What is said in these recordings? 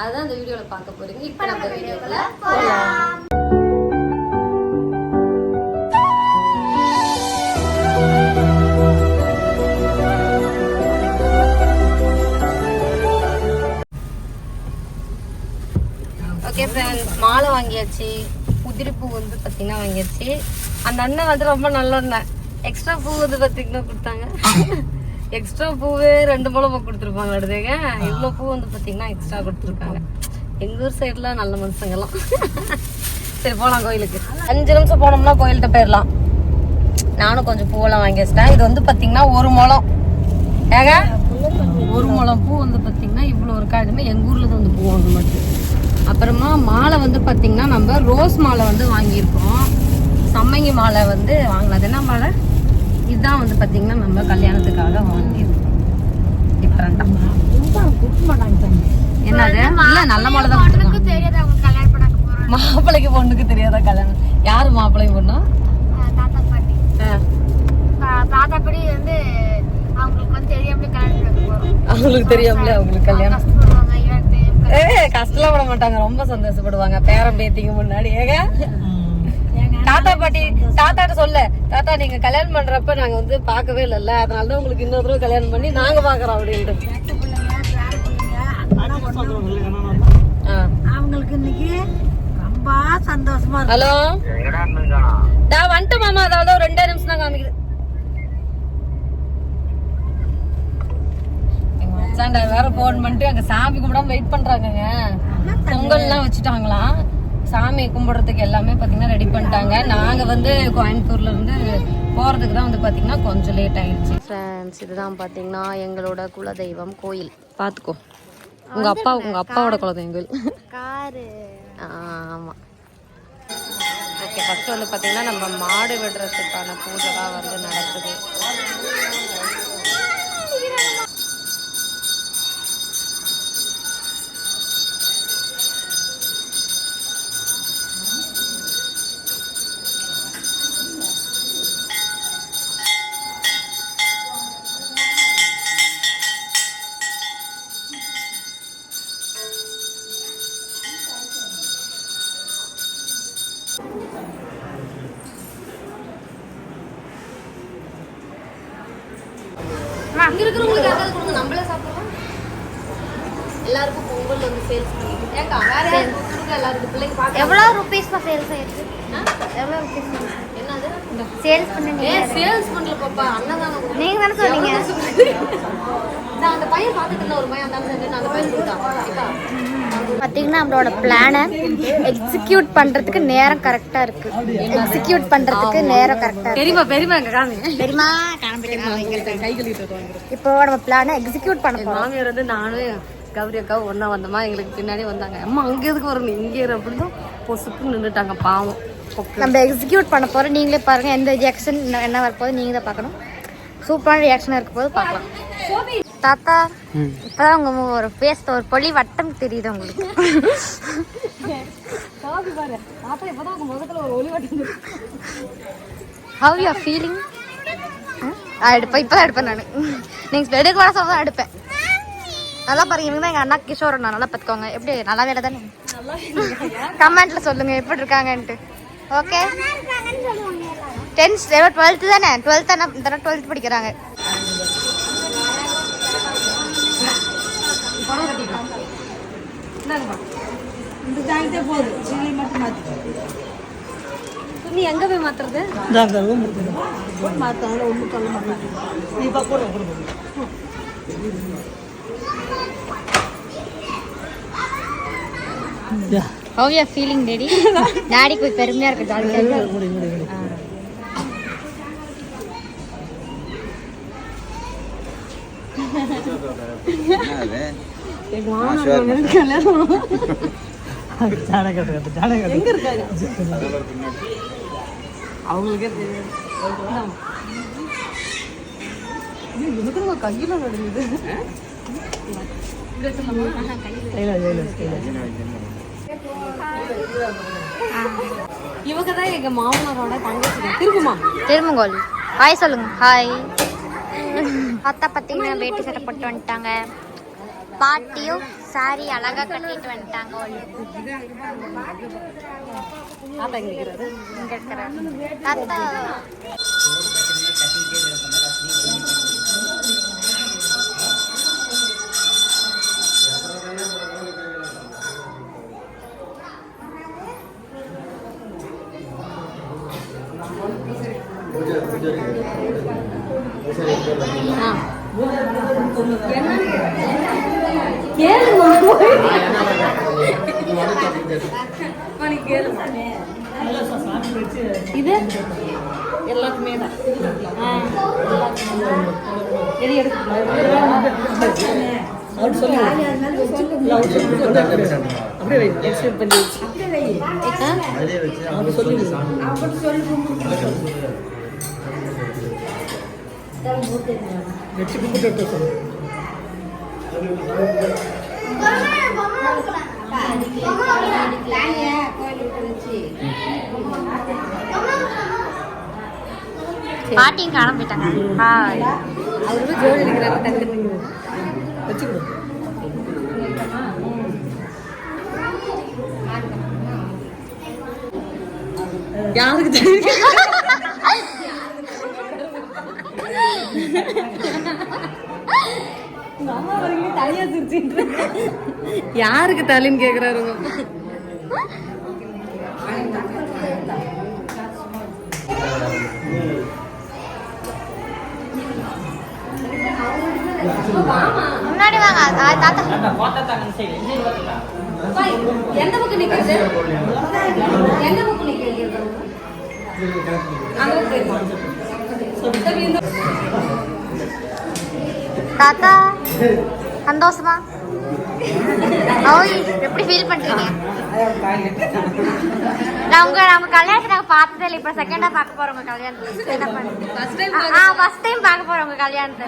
அதுதான் இந்த வீடியோவில் பார்க்க போறீங்க. இப்போ நம்ம வீடியோக்குள்ள போகலாம் ஓகே ஃப்ரெண்ட்ஸ் மாலை வாங்கியாச்சு. உதிரி பூ வந்து பார்த்தீங்கன்னா வாங்கியாச்சு. அந்த அண்ணன் வந்து ரொம்ப நல்ல அண்ணன். எக்ஸ்ட்ரா பூ வந்து பார்த்தீங்கன்னா கொடுத்தாங்க. எக்ஸ்ட்ரா பூவே ரெண்டு மூலம் கொடுத்துருப்பாங்க அடுத்தேங்க இவ்வளோ பூ வந்து பார்த்தீங்கன்னா எக்ஸ்ட்ரா கொடுத்துருக்காங்க. எங்கள் ஊர் சைடில் நல்ல மனுஷங்கெல்லாம் சரி போகலாம் கோயிலுக்கு. அஞ்சு நிமிஷம் போனோம்னா கோயில்கிட்ட போயிடலாம் நானும் கொஞ்சம் பூவெல்லாம் வாங்கி வச்சிட்டேன். இது வந்து பார்த்தீங்கன்னா ஒரு முளம். ஏங்க? ஒரு முளம் பூ வந்து பார்த்தீங்கன்னா இவ்வளோ இருக்கா? இதுமே எங்கள் ஊரில் வந்து பூ வாங்க மாட்டேன் அப்புறமா மாலை வந்து பார்த்தீங்கன்னா நம்ம ரோஸ் மாலை வந்து வாங்கியிருக்கோம். சம்மங்கி மாலை வந்து வாங்கலாம் அது என்ன மாலை? இதுதான் வந்து பார்த்தீங்கன்னா நம்ம கல்யாணத்துக்காக வாங்கியிருக்கோம் டிஃப்ரெண்டாக என்னது? இல்லை நல்ல மாலை தான் மாப்பிள்ளைக்கு பொண்ணுக்கு தெரியாத கல்யாணம்? யாரு மாப்பிள்ளைக்கு பொண்ணு? தாத்தா பாட்டி. தாத்தா படி வந்து அவங்களுக்கு வந்து தெரியாமலே கல்யாணம் பண்ண போறோம். அவங்களுக்கு தெரியாமலே அவங்களுக்கு கல்யாணம். ஏ கஷ்டப்பட மாட்டாங்க. ரொம்ப சந்தோஷப்படுவாங்க. பேரம் பேத்திங்க முன்னாடி. ஏங்க? தாத்தா பாட்டி தாத்தாட்ட சொல்ல. தாத்தா நீங்க கல்யாணம் பண்றப்ப நாங்க வந்து பார்க்கவே இல்லைல்ல. அதனால தான் உங்களுக்கு இன்னொரு தடவை கல்யாணம் பண்ணி நாங்க பாக்குறோம் அப்படின்ட்டு. அவங்களுக்கு இன்னைக்கு ரொம்ப சந்தோஷமா ஹலோ? டா வந்துட்டு மாமா. அதாவது ஒரு ரெண்டே நிமிஷம் தான் காமிக்குது. வேற போன் பண்ணிட்டு அங்க சாமி கும்பிடாம வெயிட் பண்றாங்கங்க. பொங்கல்லாம் வச்சுட்டாங்களாம். சாமி கும்பிடுறதுக்கு எல்லாமே பாத்தீங்கன்னா ரெடி பண்ணிட்டாங்க. நாங்க வந்து கோயம்புத்தூர்ல இருந்து போறதுக்கு தான் வந்து பாத்தீங்கன்னா கொஞ்சம் லேட் ஆயிடுச்சு. ஃப்ரெண்ட்ஸ் இதுதான் பாத்தீங்கன்னா எங்களோட குலதெய்வம் கோயில். பாத்துக்கோ. உங்க அப்பா உங்க அப்பாவோட குலதெய்வம் கோயில் காரு. ஆமாம் ஓகே ஃபர்ஸ்ட் வந்து பார்த்தீங்கன்னா நம்ம மாடு விடுறதுக்கான பூஜை தான் வந்து நடக்குது. எல்லாருக்கும் பொங்கல் வந்து சேல்ஸ் பண்ணிட்டு ஏக்கா வேற யாரும் கொடுங்க எல்லாருக்கும் பிள்ளைங்க பார்க்க எவ்வளோ ருபீஸ்மா சேல்ஸ் ஆயிருக்கு? எவ்வளோ ருபீஸ் என்னது? சேல்ஸ் பண்ணுங்க ஏ சேல்ஸ் பண்ணல பாப்பா. அண்ணன் நீங்க தானே சொன்னீங்க. நான் அந்த பையன் பார்த்துட்டு இருந்த ஒரு பையன் அந்த நான் அந்த பையன் கொடுத்தான் பார்த்தீங்கன்னா நம்மளோட பிளானை எக்ஸிக்யூட் பண்ணுறதுக்கு நேரம் கரெக்டாக இருக்கு. எக்ஸிக்யூட் பண்ணுறதுக்கு நேரம் கரெக்டாக பெரியமா பெரியமா கழுவிட்டு இப்போ நம்ம பிளானை எக்ஸிக்யூட் பண்ண போகிறோம் மாமியார் வந்து நானும் கௌரி அக்கா ஒன்றா வந்தோமா? எங்களுக்கு பின்னாடி வந்தாங்க. அம்மா அங்கே எதுக்கு வரணும் இங்கே அப்படின்னு பொசுக்கு நின்றுட்டாங்க பாவம். நம்ம எக்ஸிக்யூட் பண்ண போகிறோம் நீங்களே பாருங்க எந்த ரியாக்ஷன் என்ன வரப்போகுது நீங்கள் தான் பார்க்கணும். சூப்பரான ரியாக்ஷன் இருக்க போது பார்க்கலாம். தாத்தா இப்போதான் உங்க ஒரு ஃபேஸ்ல ஒரு பொலி வட்டம் தெரியுது உங்களுக்கு. ஹவ் யூ ஃபீலிங் எடுப்பேன் இப்போ தான் எடுப்பேன் நான். நீங்கள் எடுக்க வர சொல்ல தான் எடுப்பேன். நல்லா பாருங்க இவங்க தான் எங்கள் அண்ணா கிஷோர் அண்ணா நல்லா பார்த்துக்கோங்க எப்படி? நல்லா வேலை தானே? கமெண்ட்ல சொல்லுங்க எப்படி இருக்காங்கன்ட்டு. ஓகே டென்த் டுவெல்த்து தானே? டுவெல்த் தானே? இந்த டுவெல்த் படிக்கிறாங்க. நீ எங்க போய் மாத்துறது? சொல்ல மாட்டாங்க நீ இப்போ கூட கொடுக்கணும் how you feeling daddy daddy போய் பெருமையா இருக்கு ஜாலியாக அவங்களுக்கே தெரியாது எனக்கு கையில நடுங்குது இவங்க தான் எங்க மாமனாரோட தங்கச்சி திரும்புமா? திரும்புங்கோல். ஹாய் சொல்லுங்க. ஹாய். அத்தா பார்த்தீங்கன்னா வேட்டி சட்டை போட்டு வந்துட்டாங்க. பாட்டியும் சாரி அழகா கட்டிட்டு வந்துட்டாங்க இங்க இருக்கிற தாத்தா இது? எல்லாத்துமே தான் எது அப்படியே வை. எக்ஸ்பெக்ட் பண்ணி வச்சு. வச்சு கும்பிட்டு எடுத்து சொல்லு பாட்டியும் காண போயிட்டாங்க ஹாய் அவரு ஜோடி இருக்கிறாங்க டக்குன்னு வச்சுக்கோ யாருக்கு தெரியும் உங்க அம்மா வரைக்கும் தலையா சிரிச்சுட்டு யாருக்கு தலைன்னு கேக்குறாரு உங்க அப்பா முன்னாடி வாங்க தாத்தா. எந்த பக்கம் நிக்கிறது? எந்த பக்கம் நிக்கிறது தாத்தா சந்தோஷமா? ஓய் எப்படி ஃபீல் பண்றீங்க? நான் உங்க நம்ம கல்யாணத்தை நாங்க பார்த்ததே இல்லை. இப்போ செகண்டா பார்க்க போறோம் உங்க கல்யாணத்தை. என்ன ஆ ஃபர்ஸ்ட் டைம் பார்க்க போறோம் உங்க கல்யாணத்தை.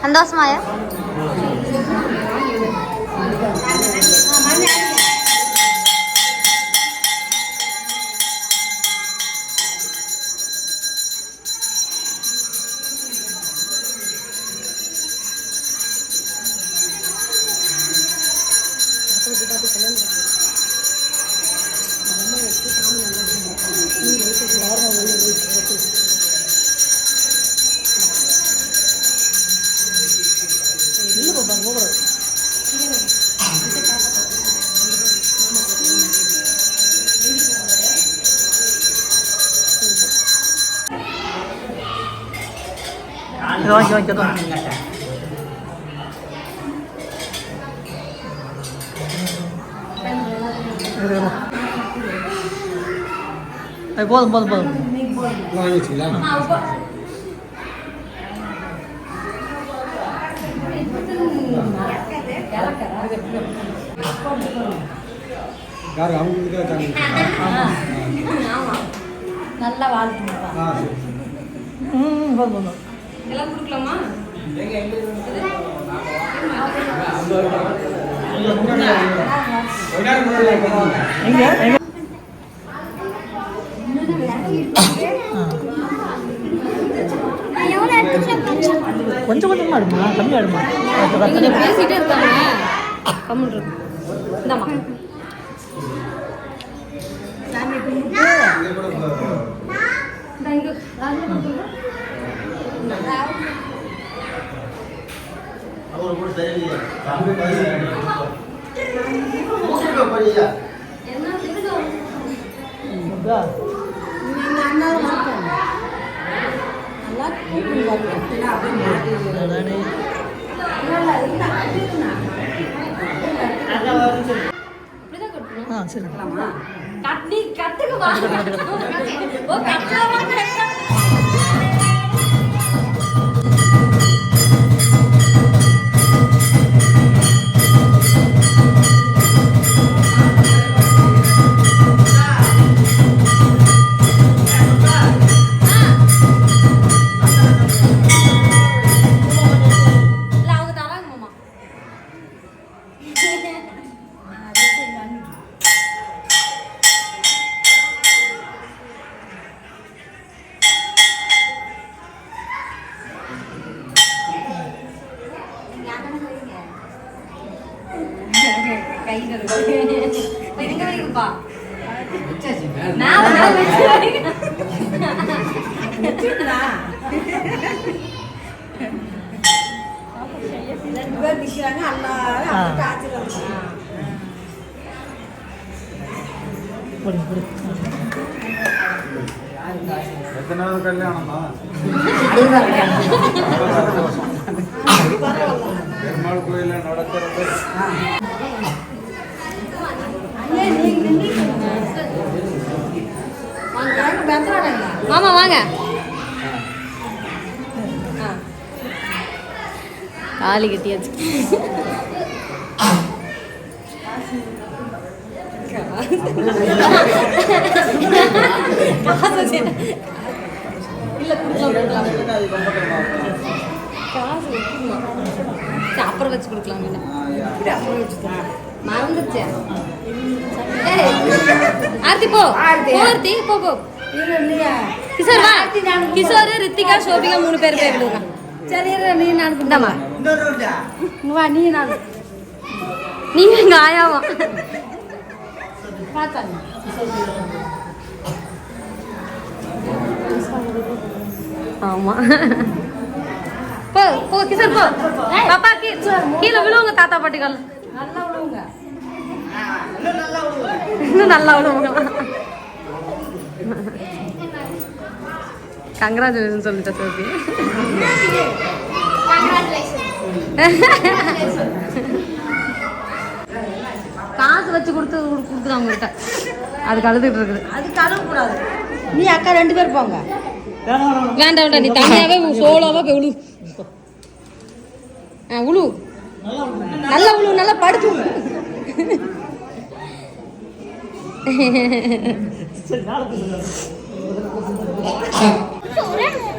ரித்திகா எங்க கிஷோருங்க சந்தோஷமாயா வாங்கி வாங்கி அது போதும் போதும் போதும் யாரு அவங்களுக்கு நல்லா வாழ்த்துங்கப்பா ம் போதும் போதும். எல்லாம் கொடுக்கலாமா? எங்க எங்க கொஞ்சம் கொஞ்சமா அடுமா கம்மியா இவங்க பேசிட்டே இருக்காங்க. கம்முன்னு இருக்கு. இந்தாம்மா. ஆ சரி. கட்- நீ ரெண்டு பேர் நிக்கிறாங்க எல்லாரும் அப்படி ஆச்சரியம் எத்தனாவது கல்யாணமா பெருமாள் கோயில நடக்கிறது மாமா வாங்க வைக்கணும். சரி, அப்புறம் வச்சு கொடுக்கலாம். மறந்துருச்சு ஆர்த்தி போ. போ, ஆர்த்தி. போ போ. கிஷோர் வா. கிஷோர் ரித்திகா சோபிகா மூணு பேர் விடுங்க சரி நீ நான் இந்தாம்மா. நீ நான் நீங்க எங்க ஆயாவா பார்த்தாங்க ஆமா போ போ கிஷோர் போ பாப்பா கீ கீழே விழுவுங்க தாத்தா பாட்டிகள் நல்லா விடுங்க இன்னும் நல்லா விழுவுங்களா கங்க்ராச்சுலேஷன் சொல்லிட்ட சோபி காசு வச்சு கொடுத்து கொடுக்குறாங்க உங்ககிட்ட. அதுக்கு அழுதுட்டு இருக்குது. அது கழுவ கூடாது நீ அக்கா ரெண்டு பேர் போங்க. வேண்டாம் வேண்டாம் நீ தனியாவே சோலோவா போய் உழு. ஆ உழு. நல்லா உழு நல்லா படுத்து உழு.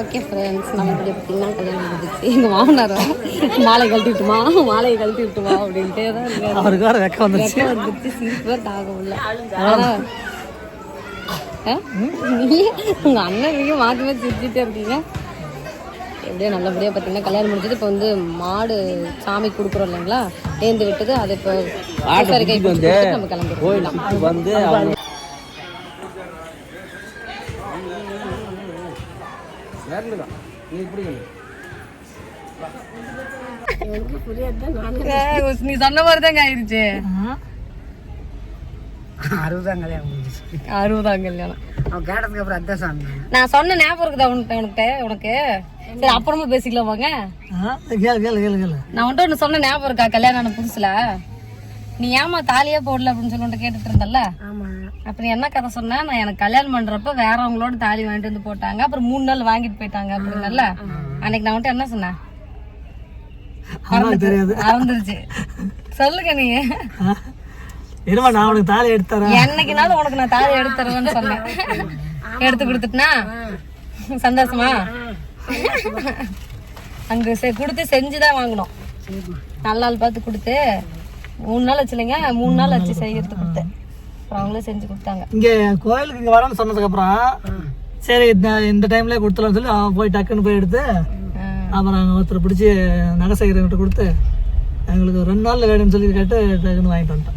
ஓகே ஃப்ரெண்ட்ஸ் நம்ம இப்படி பார்த்தீங்கன்னா கல்யாணம் முடிஞ்சிச்சு. எங்கள் மாமனார் மாலை கழட்டி விட்டுமா மாலையை கழட்டி விட்டுமா அப்படின்ட்டே தான். அவருக்கு வேற வெக்கம் வந்துச்சு வந்துச்சு சிரிப்பு தாங்க முடியல. ஆனா, ஆ? நீ உங்க அண்ணன் நீங்க மாற்றி மாற்றி சிரிச்சுட்டே இருக்கீங்க. எப்படியோ நல்லபடியாக பார்த்தீங்கன்னா கல்யாணம் முடிஞ்சது. இப்போ வந்து மாடு சாமி கொடுக்குறோம் இல்லைங்களா? ஏந்து விட்டது. அது இப்போ நம்ம கிளம்பிடுவோம் வந்து அவங்க நேரில் நீ பிடிக்கல நீ சொன்ன மாதிரி தாங்க ஆயிடுச்சு. அறுபதாம் கல்யாணம் அறுபதாம் கல்யாணம். அவன் கேட்டதுக்கு அப்புறம் அதான் சொன்னேன் நான் சொன்ன ஞாபகம் இருக்குதா உனக்கு உனக்கு? உனக்கு? சரி அப்புறமா பேசிக்கலாம் வாங்க கேளு கேளு கேளு கேளு. நான் வந்துட்டு ஒன்று சொன்ன ஞாபகம் இருக்கா? கல்யாணம் புதுசுல? நீ ஏமா தாலியே போடல அப்படின்னு சொல்லி கேட்டுட்டு இருந்தல்ல? ஆமா. அப்ப நீ என்ன கதை சொன்ன? நான் எனக்கு கல்யாணம் பண்றப்ப வேறவங்களோட தாலி வாங்கிட்டு வந்து போட்டாங்க. அப்புறம் மூணு நாள் வாங்கிட்டு போயிட்டாங்க அப்படின்னல அன்னைக்கு நான் வந்துட்டு என்ன சொன்னேன் மறந்துருச்சு. சொல்லுங்க நீங்க இருமா நான் உனக்கு தாலி எடுத்து தரேன்? என்னைக்குனாலும் உனக்கு நான் தாலி எடுத்து தருவேன்னு சொன்னேன். எடுத்து கொடுத்துட்டுனா? சந்தோஷமா? அங்க கொடுத்து செஞ்சுதான் வாங்கணும். நல்ல நாள் பார்த்து கொடுத்து மூணு நாள் வச்சுலைங்க மூணு நாள் வச்சு செய்யறது கொடுத்தேன் அப்புறம் அவங்களே செஞ்சு கொடுத்தாங்க. இங்க கோயிலுக்கு இங்க வரேன்னு சொன்னதுக்கு அப்புறம் சரி இந்த- இந்த டைம்ல கொடுத்துலாம்னு சொல்லி அவன் போய் டக்குன்னு போய் எடுத்து அப்புறம் ஒருத்தர் பிடிச்சி நகை செய்கிறவங்கிட்ட கொடுத்து எங்களுக்கு ரெண்டு நாள்ல வேணும்னு சொல்லி கேட்டு டக்குன்னு வாங்கிட்டு வந்துட்டான்.